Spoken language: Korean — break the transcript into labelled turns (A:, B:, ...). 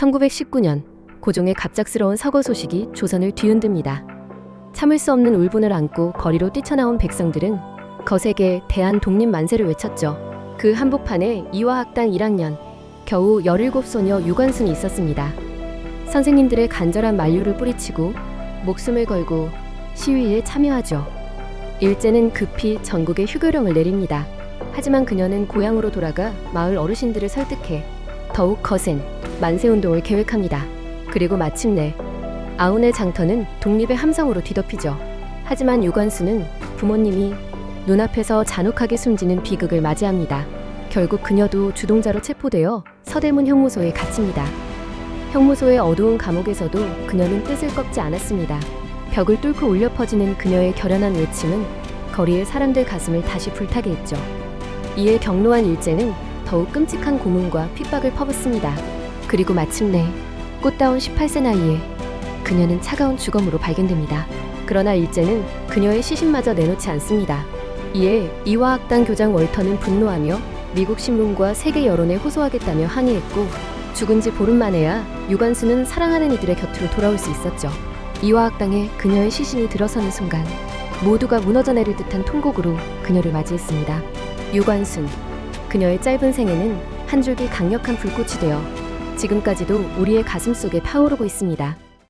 A: 1919년 고종의 갑작스러운 사고 소식이 조선을 뒤흔듭니다. 참을 수 없는 울분을 안고 거리로 뛰쳐나온 백성들은 거세게 대한 독립 만세를 외쳤죠. 그 한복판에 이화학당 1학년 겨우 17소녀 유관순이 있었습니다. 선생님들의 간절한 만류를 뿌리치고 목숨을 걸고 시위에 참여하죠. 일제는 급히 전국에 휴교령을 내립니다. 하지만 그녀는 고향으로 돌아가 마을 어르신들을 설득해 더욱 거센 만세운동을 계획합니다. 그리고 마침내 아운의 장터는 독립의 함성으로 뒤덮이죠. 하지만 유관수는 부모님이 눈앞에서 잔혹하게 숨지는 비극을 맞이합니다. 결국 그녀도 주동자로 체포되어 서대문 형무소에 갇힙니다. 형무소의 어두운 감옥에서도 그녀는 뜻을 꺾지 않았습니다. 벽을 뚫고 울려 퍼지는 그녀의 결연한 외침은 거리의 사람들 가슴을 다시 불타게 했죠. 이에 경로한 일제는 더욱 끔찍한 고문과 핍박을 퍼붓습니다. 그리고 마침내 꽃다운 18세 나이에 그녀는 차가운 주검으로 발견됩니다. 그러나 일제는 그녀의 시신마저 내놓지 않습니다. 이에 이화학당 교장 월터는 분노하며 미국 신문과 세계 여론에 호소하겠다며 항의했고 죽은 지 보름 만에야 유관수는 사랑하는 이들의 곁으로 돌아올 수 있었죠. 이화학당에 그녀의 시신이 들어서는 순간 모두가 무너져 내릴 듯한 통곡으로 그녀를 맞이했습니다. 유관순 그녀의 짧은 생애는 한 줄기 강력한 불꽃이 되어 지금까지도 우리의 가슴 속에 타오르고 있습니다.